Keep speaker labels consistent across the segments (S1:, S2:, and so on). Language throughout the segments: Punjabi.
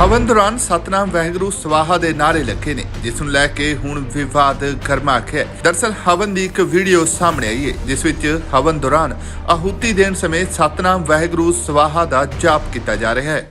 S1: ਹਵਨ ਦੌਰਾਨ ਸਤਨਾਮ ਵਾਹਿਗੁਰੂ ਸਵਾਹਾ ਦੇ ਨਾਰੇ ਲੱਗੇ ਨੇ, ਜਿਸ ਨੂੰ ਲੈ ਕੇ ਹੁਣ ਵਿਵਾਦ ਗਰਮਾ ਗਿਆ ਦਰਸਲ ਹਵਨ ਦੀ ਇੱਕ ਵੀਡੀਓ ਸਾਹਮਣੇ ਆਈ ਹੈ, ਜਿਸ ਵਿੱਚ ਹਵਨ ਦੌਰਾਨ ਆਹੂਤੀ ਦੇਣ ਸਮੇਂ ਸਤਨਾਮ ਵਾਹਿਗੁਰੂ ਸਵਾਹਾ ਦਾ ਜਾਪ ਕੀਤਾ ਜਾ ਰਿਹਾ ਹੈ।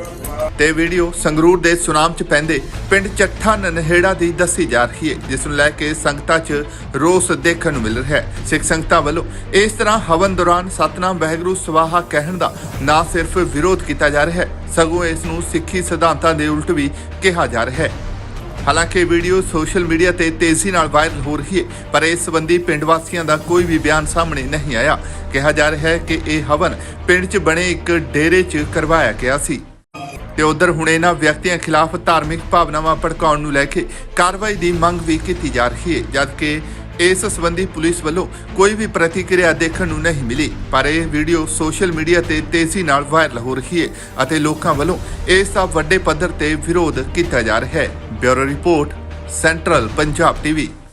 S1: ਤੇ ਵੀਡੀਓ ਸੰਗਰੂਰ ਦੇ ਸੁਨਾਮ ਚ ਪੈਂਦੇ ਪਿੰਡ ਚੱਠਾ ਨਨਹੇੜਾ ਦੀ ਦੱਸੀ ਜਾ ਰਹੀ ਹੈ, ਜਿਸ ਨੂੰ ਲੈ ਕੇ ਸੰਗਤਾਂ 'ਚ ਰੋਸ ਦੇਖਣ ਨੂੰ ਮਿਲ ਰਿਹਾ ਹੈ। ਸਿੱਖ ਸੰਗਤਾਂ ਵੱਲੋਂ ਇਸ ਤਰ੍ਹਾਂ ਹਵਨ ਦੌਰਾਨ ਸਤਨਾਮ ਵਾਹਿਗੁਰੂ ਸਵਾਹਾ ਕਹਿਣ ਦਾ ਨਾ ਸਿਰਫ ਵਿਰੋਧ ਕੀਤਾ ਜਾ ਰਿਹਾ ਹੈ, ਸਗੋਂ ਇਸ ਨੂੰ ਸਿੱਖੀ ਸਿਧਾਂਤਾਂ ਦੇ ਉਲਟ ਵੀ ਕਿਹਾ ਜਾ ਰਿਹਾ ਹੈ। ਹਾਲਾਂਕਿ ਵੀਡੀਓ ਸੋਸ਼ਲ ਮੀਡੀਆ ਤੇ ਤੇਜ਼ੀ ਨਾਲ ਵਾਇਰਲ ਹੋ ਰਹੀ ਹੈ, ਪਰ ਇਸ ਸੰਬੰਧੀ ਪਿੰਡ ਵਾਸੀਆਂ ਦਾ ਕੋਈ ਵੀ ਬਿਆਨ ਸਾਹਮਣੇ ਨਹੀਂ ਆਇਆ। ਕਿਹਾ ਜਾ ਰਿਹਾ ਹੈ ਕਿ ਇਹ ਹਵਨ ਪਿੰਡ 'ਚ ਬਣੇ ਇੱਕ ਡੇਰੇ 'ਚ ਕਰਵਾਇਆ ਗਿਆ ਸੀ। ਤੇ ਉਧਰ ਹੁਣ ਇਹਨਾਂ ਵਿਅਕਤੀਆਂ ਖਿਲਾਫ ਧਾਰਮਿਕ ਭਾਵਨਾਵਾਂ ਭੜਕਾਉਣ ਨੂੰ ਲੈ ਕੇ ਕਾਰਵਾਈ ਦੀ ਮੰਗ ਵੀ ਕੀਤੀ ਜਾ ਰਹੀ ਹੈ, ਜਦਕਿ ਇਸ ਸੰਬੰਧੀ ਪੁਲਿਸ ਵੱਲੋਂ ਕੋਈ ਵੀ ਪ੍ਰਤੀਕਿਰਿਆ ਦੇਖਣ ਨੂੰ ਨਹੀਂ ਮਿਲੀ। ਪਰ ਇਹ ਵੀਡੀਓ ਸੋਸ਼ਲ ਮੀਡੀਆ ਤੇ ਤੇਜ਼ੀ ਨਾਲ ਵਾਇਰਲ ਹੋ ਰਹੀ ਹੈ ਅਤੇ ਲੋਕਾਂ ਵੱਲੋਂ ਇਸ ਦਾ ਵੱਡੇ ਪੱਧਰ ਤੇ ਵਿਰੋਧ ਕੀਤਾ ਜਾ ਰਿਹਾ ਹੈ। Bureau report, central Punjab TV.